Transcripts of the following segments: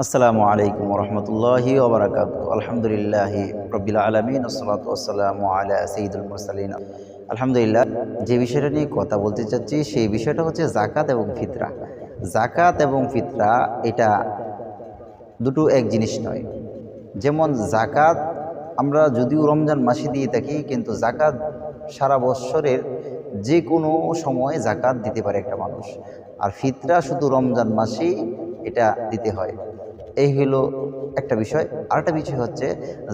আসসালামু আলাইকুম রহমতুল্লাহি ওবরাকাত আলহামদুলিল্লাহ রবিল আলমিন ওসলাত ওসালামু আলা সঈদুল মুরসালিন। আলহামদুলিল্লাহ, যে বিষয়টা নিয়ে কথা বলতে চাচ্ছি, সেই বিষয়টা হচ্ছে জাকাত এবং ফিতরা। জাকাত এবং ফিতরা, এটা দুটো এক জিনিস নয়। যেমন জাকাত আমরা যদিও রমজান মাসে দিয়ে থাকি, কিন্তু জাকাত সারা বৎসরের যে কোনো সময় জাকাত দিতে পারে একটা মানুষ। আর ফিতরা শুধু রমজান মাসেই এটা দিতে হয়। এই হলো একটা বিষয়। আরেকটা বিষয় হচ্ছে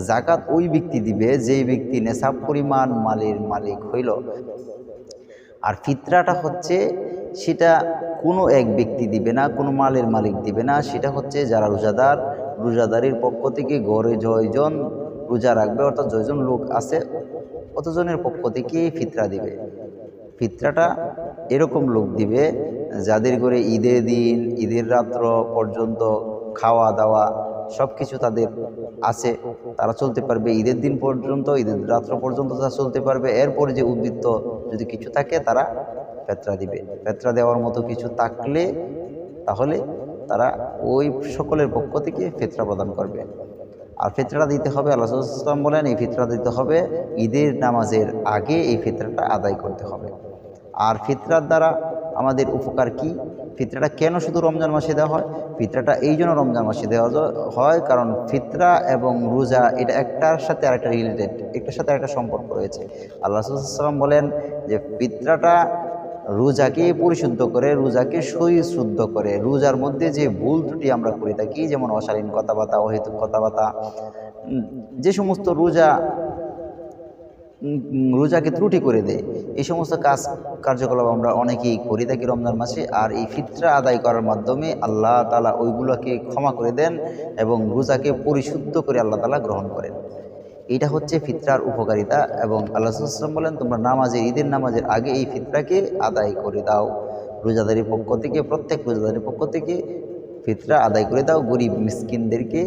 জাকাত ওই ব্যক্তি দিবে যেই ব্যক্তি নেশাব পরিমাণ মালের মালিক হইল। আর ফিতরাটা হচ্ছে, সেটা কোনো এক ব্যক্তি দিবে না, কোনো মালের মালিক দিবে না। সেটা হচ্ছে যারা রোজাদার, রোজাদারির পক্ষ থেকে গড়ে জয়জন রোজা রাখবে, অর্থাৎ জয়জন লোক আছে, অতজনের পক্ষ থেকে ফিতরা দিবে। ফিতরাটা এরকম লোক দিবে, যাদের করে ঈদের দিন, ঈদের রাত্র পর্যন্ত খাওয়া দাওয়া সব কিছু তাদের আছে, তারা চলতে পারবে। ঈদের দিন পর্যন্ত, ঈদের রাত্র পর্যন্ত তারা চলতে পারবে। এরপরে যে উদ্বৃত্ত যদি কিছু থাকে, তারা ফেতরা দিবে। ফেতরা দেওয়ার মতো কিছু থাকলে, তাহলে তারা ওই সকলের পক্ষ থেকে ফেতরা প্রদান করবে। আর ফিতরা দিতে হবে, আল্লাহ সাল্লাম বলেন, এই ফিতরা দিতে হবে ঈদের নামাজের আগে এই ফিতরাটা আদায় করতে হবে। আর ফিতরার দ্বারা আমাদের উপকার কি? ফিতরাটা কেন শুধু রমজান মাসে দেওয়া হয়? ফিতরাটা এই জন্য রমজান মাসে দেওয়া হয় কারণ ফিতরা এবং রোজা এটা একটার সাথে আরেকটা রিলেটেড একটার সাথে আরেকটা সম্পর্ক রয়েছে। আল্লাহ সাল্লাম বলেন যে ফিতরাটা রোজাকে পরিশুদ্ধ করে, রোজাকে শুদ্ধ করে। রোজার মধ্যে যে ভুল ত্রুটি আমরা করে থাকি, যেমন অশালীন কথাবার্তা, অহেতুক কথাবার্তা যে সমস্ত রোজা রোজাকে ত্রুটি করে দেয়। এই সমস্ত কাজ, কার্যকলাপ আমরা অনেকেই করে থাকি রমজান মাসে। আর এই ফিতরা আদায় করার মাধ্যমে আল্লাহ তালা ওইগুলোকে ক্ষমা করে দেন এবং রোজাকে পরিশুদ্ধ করে আল্লাহ তালা গ্রহণ করেন। এটা হচ্ছে ফিতরার উপকারিতা এবং আল্লাহ সাল্লাম বলেন, তোমরা নামাজের, ঈদের নামাজের আগে এই ফিতরাকে আদায় করে দাও। রোজাদারের পক্ষ থেকে, প্রত্যেক রোজাদারের পক্ষ থেকে ফিতরা আদায় করে দাও। গরিব মিসকিনদেরকে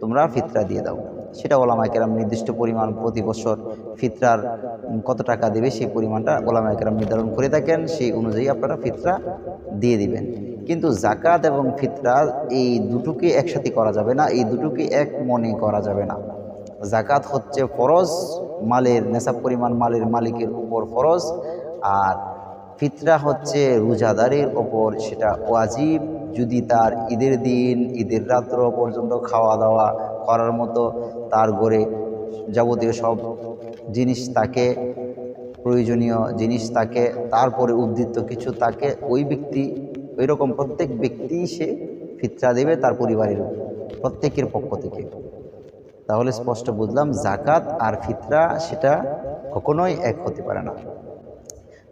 তোমরা ফিতরা দিয়ে দাও। সেটা ওলামা কেরাম নির্দিষ্ট পরিমাণ প্রতি বছর ফিতরার কত টাকা দেবে সেই পরিমাণটা ওলামা কেরাম নির্ধারণ করে থাকেন, সেই অনুযায়ী আপনারা ফিতরা দিয়ে দিবেন। কিন্তু জাকাত এবং ফিতরা এই দুটোকে একসাথে করা যাবে না, এই দুটোকে এক মনে করা যাবে না। জাকাত হচ্ছে ফরজ, মালের নেশাব পরিমাণ মালের মালিকের উপর ফরজ, আর ফিতরা হচ্ছে রোজাদারের ওপর, সেটা ওয়াজিব। যদি তার ঈদের দিন, ঈদের রাত্র পর্যন্ত খাওয়া দাওয়া করার মতো তার গড়ে যাবতীয় সব জিনিস তাকে, প্রয়োজনীয় জিনিস তাকে, তারপরে উদ্বৃত্ত কিছু তাকে, ওই ব্যক্তি, ওই রকম প্রত্যেক ব্যক্তি সে ফিতরা দেবে তার পরিবারের প্রত্যেকের পক্ষ থেকে। তাহলে স্পষ্ট বুঝলাম জাকাত আর ফিতরা সেটা কখনোই এক হতে পারে না।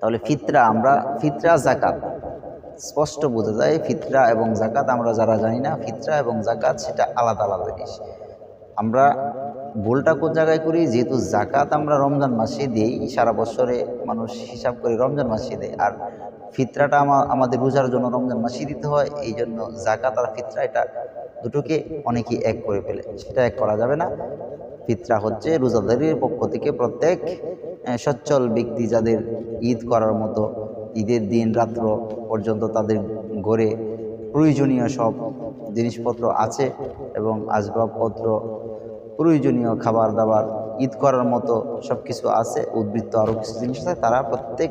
তাহলে ফিতরা, আমরা ফিতরা জাকাত স্পষ্ট বোঝা যায় ফিতরা এবং জাকাত আমরা যারা জানি না, ফিতরা এবং জাকাত সেটা আলাদা আলাদা জিনিস। আমরা ভুলটা কোন জায়গায় করি? যেহেতু জাকাত আমরা রমজান মাসে দিই, সারা বছরে মানুষ হিসাব করে রমজান মাসে দেয়। আর ফিতরাটা আমা- আমাদের রোজার জন্য রমজান মাসে দিতে হয়, এই জন্য জাকাত আর ফিতরা এটা দুটোকে অনেকেই এক করে ফেলে। সেটা এক করা যাবে না। ফিতরা হচ্ছে রোজাদারির পক্ষ থেকে প্রত্যেক সচ্ছল ব্যক্তি যাদের ঈদ করার মতো ঈদের দিন, রাত্র পর্যন্ত তাদের ঘরে প্রয়োজনীয় সব জিনিসপত্র আছে এবং আসবাবপত্র, প্রয়োজনীয় খাবার দাবার ঈদ করার মতো সব কিছু আছে, উদ্বৃত্ত আরও কিছু জিনিস আছে, তারা প্রত্যেক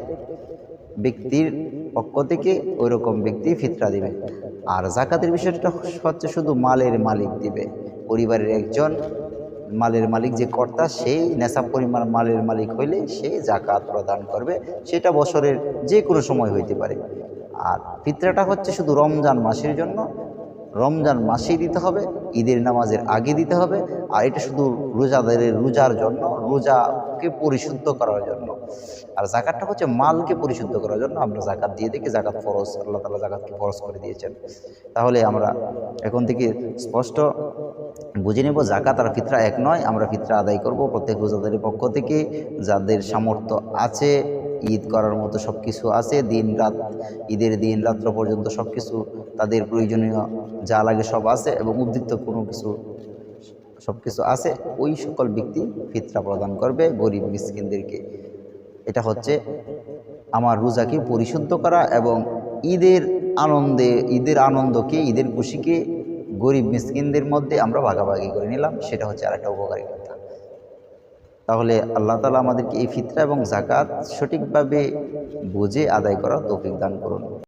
ব্যক্তির পক্ষ থেকে ওই রকম ব্যক্তি ফিতরা দিবে। আর জাকাতের বিষয়টা হচ্ছে শুধু মালের মালিক দিবে, পরিবারের একজন মালের মালিক যে কর্তা সেই নেশা পরিমাণ মালের মালিক হইলে সে জাকাত প্রদান করবে। সেটা বছরের যে কোনো সময় হইতে পারে। আর ফিতরাটা হচ্ছে শুধু রমজান মাসের জন্য। রমজান মাসেই দিতে হবে, ঈদের নামাজের আগে দিতে হবে, আর এটা শুধু রোজাদারের রোজার জন্য, রোজাকে পরিশুদ্ধ করার জন্য। আর জাকাতটা হচ্ছে মালকে পরিশুদ্ধ করার জন্য, আমরা জাকাত দিয়ে দেখি জাকাত ফরজ, আল্লাহ তালা জাকাতকে ফরজ করে দিয়েছেন। তাহলে আমরা এখন থেকে স্পষ্ট বুঝে নেব, জাকাত আর ফিতরা এক নয়, আমরা ফিতরা আদায় করব প্রত্যেক রোজাদারের পক্ষ থেকে। যাদের সামর্থ্য আছে ঈদ করার মতো সব কিছু আছে, দিন রাত, ঈদের দিন, রাত্র পর্যন্ত সব কিছু তাদের প্রয়োজনীয় যা লাগে সব আছে এবং উদ্বৃত্ত কোনো কিছু সব কিছু আছে, ওই সকল ব্যক্তি ফিতরা প্রদান করবে গরিব মিসকিনদেরকে। এটা হচ্ছে আমার রোজাকে পরিশুদ্ধ করা এবং ঈদের আনন্দে, ঈদের আনন্দকে, ঈদের খুশিকে গরিব মিসকিনদের মধ্যে আমরা ভাগাভাগি করে নিলাম, সেটা হচ্ছে আরেকটা উপকারিতা। তাহলে আল্লাহ তালা আমাদেরকে এই ফিতরা এবং জাকাত সঠিকভাবে বুঝে আদায় করা তৌফিক দান করুন।